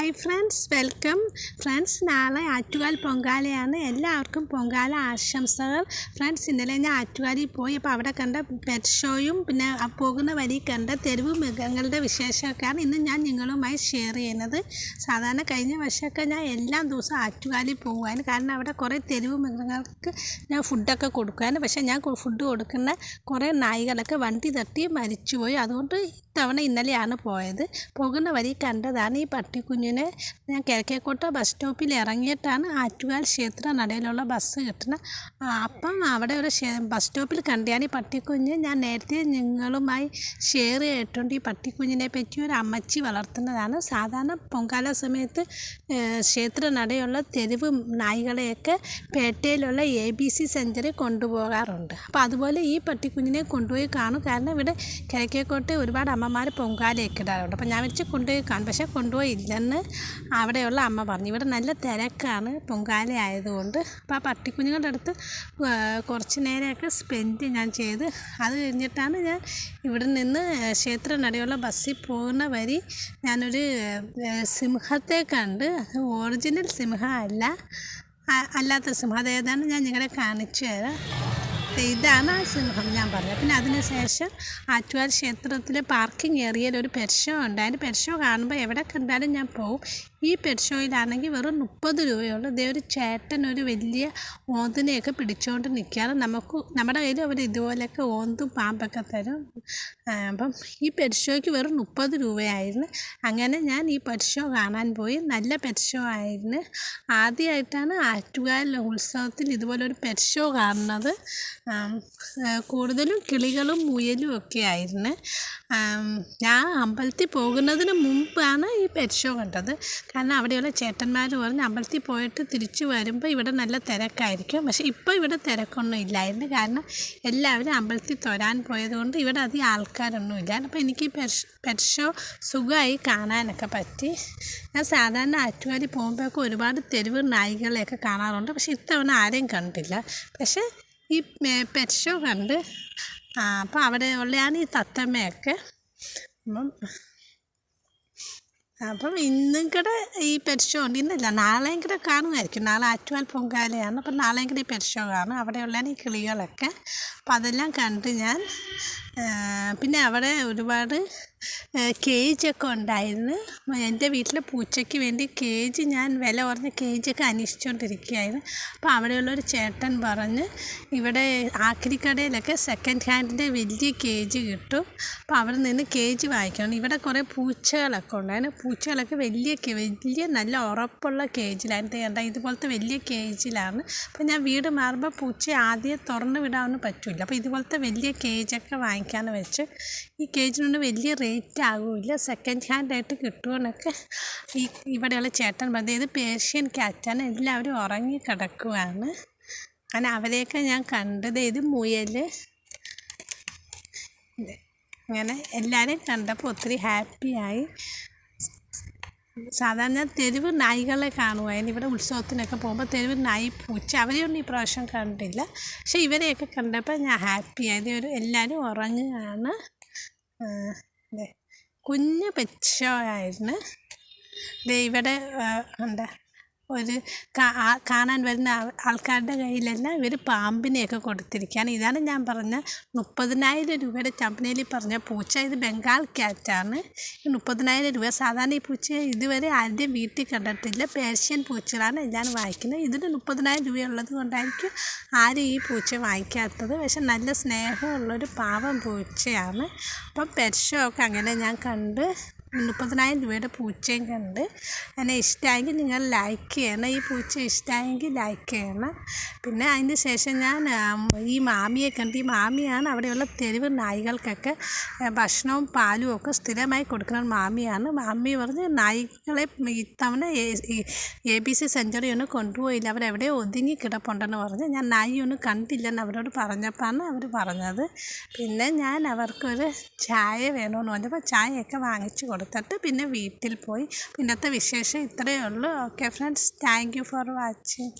Hi friends welcome friends നാളെ ആറ്റുകാൽ പൊങ്കാലയാണ്. എല്ലാവർക്കും പൊങ്കാല ആശംസകൾ. ഫ്രണ്ട്സ് ഇന്നലെ ഞാൻ ആറ്റുകാലിൽ പോയി അപ്പോൾ അവിടെ കണ്ട പെറ്റ് ഷോയും പിന്നെ പോകുന്ന വഴി കണ്ട തെരുവ് മൃഗങ്ങളുടെ വിശേഷമൊക്കെയാണ് ഇന്ന് ഞാൻ നിങ്ങളുമായി ഷെയർ ചെയ്യുന്നത്. സാധാരണ കഴിഞ്ഞ വർഷമൊക്കെ ഞാൻ എല്ലാ ദിവസവും ആറ്റുകാലിൽ പോകുവാൻ കാരണം അവിടെ കുറേ തെരുവ് മൃഗങ്ങൾക്ക് ഞാൻ ഫുഡൊക്കെ കൊടുക്കുവാൻ പക്ഷേ ഞാൻ ഫുഡ് കൊടുക്കുന്ന കുറേ നായികളൊക്കെ വണ്ടി തട്ടി മരിച്ചുപോയി. അതുകൊണ്ട് ഇത്തവണ ഇന്നലെയാണ് പോയത്. പോകുന്ന വഴി കണ്ടതാണ് ഈ പട്ടിക്കുഞ്ഞിനെ ഞാൻ കിഴക്കേക്കോട്ട ബസ് സ്റ്റോപ്പിൽ ഇറങ്ങിയിട്ടാണ് ആറ്റുകാൽ ക്ഷേത്ര നടയിലുള്ള ബസ് കിട്ടുന്നത് അപ്പം അവിടെ ഒരു ബസ് സ്റ്റോപ്പിൽ കണ്ടിയാണ് ഈ പട്ടിക്കുഞ്ഞ്. ഞാൻ നേരത്തെ നിങ്ങളുമായി ഷെയർ ചെയ്തിട്ടുണ്ട് ഈ പട്ടിക്കുഞ്ഞിനെ പറ്റി ഒരു അമ്മച്ചി വളർത്തുന്നതാണ്. സാധാരണ പൊങ്കാല സമയത്ത് ക്ഷേത്ര നടയുള്ള തെരുവ് നായ്കളെയൊക്കെ പേട്ടയിലുള്ള എ ബി സി സെഞ്ചറി കൊണ്ടുപോകാറുണ്ട്. അപ്പോൾ അതുപോലെ ഈ പട്ടിക്കുഞ്ഞിനെ കൊണ്ടുപോയി കാണും. കാരണം ഇവിടെ കിഴക്കേക്കോട്ടെ ഒരുപാട് അമ്മമാർ പൊങ്കാലയൊക്കെ ഇടാറുണ്ട്. അപ്പോൾ ഞാൻ വെച്ച് കൊണ്ടുപോയി കാണും. പക്ഷേ കൊണ്ടുപോയി ഇല്ലെന്ന് അവിടെയുള്ള അമ്മ പറഞ്ഞു. ഇവിടെ നല്ല തിരക്കാണ്. പൊങ്കാല ആയതുകൊണ്ട് അപ്പോൾ ആ പട്ടിക്കുഞ്ഞുങ്ങളുടെ അടുത്ത് കുറച്ച് നേരമൊക്കെ സ്പെൻഡ് ഞാൻ ചെയ്ത്. അത് കഴിഞ്ഞിട്ടാണ് ഞാൻ ഇവിടെ നിന്ന് ക്ഷേത്രനടയുള്ള ബസ്സിൽ പോകുന്ന വരി ഞാനൊരു സിംഹത്തെ കണ്ട്. ഒറിജിനൽ സിംഹം അല്ല അല്ലാത്ത സിംഹം. അതേതാണ് ഞാൻ നിങ്ങളെ കാണിച്ചു തരാം. ഇതാണ് സിംഹം ഞാൻ പറഞ്ഞത്. പിന്നെ അതിനുശേഷം ആറ്റുകാൽ ക്ഷേത്രത്തിലെ പാർക്കിംഗ് ഏരിയയിൽ ഒരു പെറ്റ് ഉണ്ട്. അതിന്റെ പെറ്റ് കാണുമ്പോൾ എവിടെ കണ്ടാലും ഞാൻ പോകും ഈ പെറ്റ് ഷോയിലാണെങ്കിൽ വെറും മുപ്പത് രൂപയുള്ളൂ. ഇതേ ഒരു ചേട്ടൻ ഒരു വലിയ ഓന്തിനെയൊക്കെ പിടിച്ചുകൊണ്ട് നിൽക്കാറ് നമുക്ക് നമ്മുടെ കയ്യിൽ അവർ ഇതുപോലെയൊക്കെ ഓന്തും പാമ്പൊക്കെ തരും. അപ്പം ഈ പെറ്റ് ഷോയ്ക്ക് വെറും മുപ്പത് രൂപയായിരുന്നു. അങ്ങനെ ഞാൻ ഈ പെറ്റ് ഷോ കാണാൻ പോയി. നല്ല പെറ്റ് ഷോ ആയിരുന്നു. ആദ്യമായിട്ടാണ് ആറ്റുകാൽ ഉത്സവത്തിൽ ഇതുപോലെ ഒരു പെറ്റ് ഷോ കാണുന്നത് കൂടുതലും കിളികളും മുയലും ഒക്കെ ആയിരുന്നു. ഞാൻ അമ്പലത്തിൽ പോകുന്നതിന് മുമ്പാണ് ഈ പെറ്റ് ഷോ കണ്ടത്. കാരണം അവിടെയുള്ള ചേട്ടന്മാർ പറഞ്ഞ് അമ്പലത്തിൽ പോയിട്ട് തിരിച്ചു വരുമ്പോൾ ഇവിടെ നല്ല തിരക്കായിരിക്കും. പക്ഷേ ഇപ്പോൾ ഇവിടെ തിരക്കൊന്നും ഇല്ലായിരുന്നു. കാരണം എല്ലാവരും അമ്പലത്തിൽ തൊരാൻ പോയതുകൊണ്ട് ഇവിടെ അധികം ആൾക്കാരൊന്നും ഇല്ല. അപ്പോൾ എനിക്ക് പെറ്റ് ഷോ സുഖമായി കാണാനൊക്കെ പറ്റി. ഞാൻ സാധാരണ ആറ്റുകാലി പോകുമ്പോഴൊക്കെ ഒരുപാട് തെരുവ് നായികളെയൊക്കെ കാണാറുണ്ട്. പക്ഷേ ഇത്തവണ ആരെയും കണ്ടില്ല പക്ഷേ ഈ പെർഷോ കണ്ട് അപ്പോൾ അവിടെ ഉള്ളതാണ് ഈ തത്തമ്മയൊക്കെ. അപ്പം അപ്പം ഇന്നും കൂടെ ഈ പെറ്റ് ഇന്നില്ല നാളെയും കൂടെ കാണുമായിരിക്കും. നാളെ ആറ്റുവാൽ പൊങ്കാലയാണ്. അപ്പം നാളെയും കൂടെ ഈ പെറ്റ് ഷോ കാണും. അവിടെയുള്ള ഈ കിളികളൊക്കെ. അപ്പം അതെല്ലാം കണ്ട് ഞാൻ പിന്നെ അവിടെ ഒരുപാട് കേജൊക്കെ ഉണ്ടായിരുന്നു. എന്റെ വീട്ടിലെ പൂച്ചയ്ക്ക് വേണ്ടി കേജ് ഞാൻ വില കുറഞ്ഞ കേജൊക്കെ അന്വേഷിച്ചുകൊണ്ടിരിക്കുകയായിരുന്നു. അപ്പോൾ അവിടെയുള്ളൊരു ചേട്ടൻ പറഞ്ഞ് ഇവിടെ ആക്രിക്കടയിലൊക്കെ സെക്കൻഡ് ഹാൻഡിന്റെ വലിയ കേജ് കിട്ടും. അപ്പോൾ അവിടെ നിന്ന് കേജ് വാങ്ങിക്കണം. ഇവിടെ കുറേ പൂച്ചകളൊക്കെ ഉണ്ടായിരുന്നു. പൂച്ചകളൊക്കെ വലിയ വലിയ നല്ല ഉറപ്പുള്ള കേജിലായിരുന്നു. കണ്ട ഇതുപോലത്തെ വലിയ കേജിലാണ്. അപ്പോൾ ഞാൻ വീട് മാറുമ്പോൾ പൂച്ച ആദ്യം തുറന്ന് വിടാനൊന്നും പറ്റില്ല. അപ്പോൾ ഇതുപോലത്തെ വലിയ കേജൊക്കെ വാങ്ങിക്കാമെന്ന് വെച്ച് ഈ കേജിനുണ്ട് വലിയ റേറ്റ് ആകില്ല സെക്കൻഡ് ഹാൻഡ് ആയിട്ട് കിട്ടുമെന്നൊക്കെ ഈ ഇവിടെയുള്ള ചേട്ടൻ അതായത് ഇത് പേർഷ്യൻ ക്യാറ്റാണ് എല്ലാവരും ഉറങ്ങി കിടക്കുവാണ്. അങ്ങനെ അവരെയൊക്കെ ഞാൻ കണ്ടത് ഇത് മുയൽ. അങ്ങനെ എല്ലാവരെയും കണ്ടപ്പോൾ ഒത്തിരി ഹാപ്പിയായി സാധാരണ തെരുവ് നായ്കളെ കാണുമായിരുന്നു ഇവിടെ ഉത്സവത്തിനൊക്കെ പോകുമ്പോൾ തെരുവ് നായി പൂച്ച. അവരെയൊന്നും ഈ പ്രാവശ്യം കണ്ടില്ല. പക്ഷേ ഇവരെയൊക്കെ കണ്ടപ്പോൾ ഞാൻ ഹാപ്പിയായത് ഒരു എല്ലാവരും ഉറങ്ങുകയാണ്. കുഞ്ഞ് പെറ്റ് ദേ ഇവിടെ എന്താ? ഒരു കാണാൻ വരുന്ന ആൾക്കാരുടെ കയ്യിലെല്ലാം ഇവർ പാമ്പിനെയൊക്കെ കൊടുത്തിരിക്കുകയാണ്. ഇതാണ് ഞാൻ പറഞ്ഞ മുപ്പതിനായിരം രൂപയുടെ ചമ്പനയിൽ പറഞ്ഞ പൂച്ച. ഇത് ബംഗാൾ ക്യാറ്റാണ്. മുപ്പതിനായിരം രൂപ സാധാരണ ഈ പൂച്ച ഇതുവരെ ആദ്യം വീട്ടിൽ കണ്ടിട്ടില്ല. പേർഷ്യൻ പൂച്ചകളാണ് ഞാൻ വാങ്ങിക്കുന്നത്. ഇതിന് മുപ്പതിനായിരം രൂപയുള്ളത് കൊണ്ടായിരിക്കും ആരും ഈ പൂച്ച വാങ്ങിക്കാത്തത്. പക്ഷെ നല്ല സ്നേഹമുള്ളൊരു പാവം പൂച്ചയാണ്. അപ്പം പെർഷ്യമൊക്കെ അങ്ങനെ ഞാൻ കണ്ട് മുപ്പതിനായിരം രൂപയുടെ പൂച്ചയും കണ്ട് എന്നെ ഇഷ്ടമായെങ്കിൽ നിങ്ങൾ ലൈക്ക് ചെയ്യണം. ഈ പൂച്ച ഇഷ്ടമായെങ്കിൽ ലൈക്ക് ചെയ്യണം. പിന്നെ അതിന് ശേഷം ഞാൻ ഈ മാമിയെ കണ്ട് ഈ മാമിയാണ് അവിടെയുള്ള തെരുവ് നായികൾക്കൊക്കെ ഭക്ഷണവും പാലും ഒക്കെ സ്ഥിരമായി കൊടുക്കുന്ന മാമിയാണ്. മാമി പറഞ്ഞ് നായികളെ ഇത്തവണ എ ബി സി സെഞ്ചുറി ഒന്നും കൊണ്ടുപോയില്ല. അവരെവിടെ ഒതുങ്ങി കിടപ്പുണ്ടെന്ന് പറഞ്ഞ് ഞാൻ നായി ഒന്നും കണ്ടില്ലെന്ന് അവരോട് പറഞ്ഞപ്പോഴാണ് അവർ പറഞ്ഞത്. പിന്നെ ഞാൻ അവർക്കൊരു ചായ വേണമെന്ന് പറഞ്ഞപ്പോൾ ചായയൊക്കെ വാങ്ങിച്ചു കൊടുത്തു. കൊടുത്തിട്ട് പിന്നെ വീട്ടിൽ പോയി. പിന്നത്തെ വിശേഷം ഇത്രയേ ഉള്ളൂ. Okay friends thank you for watching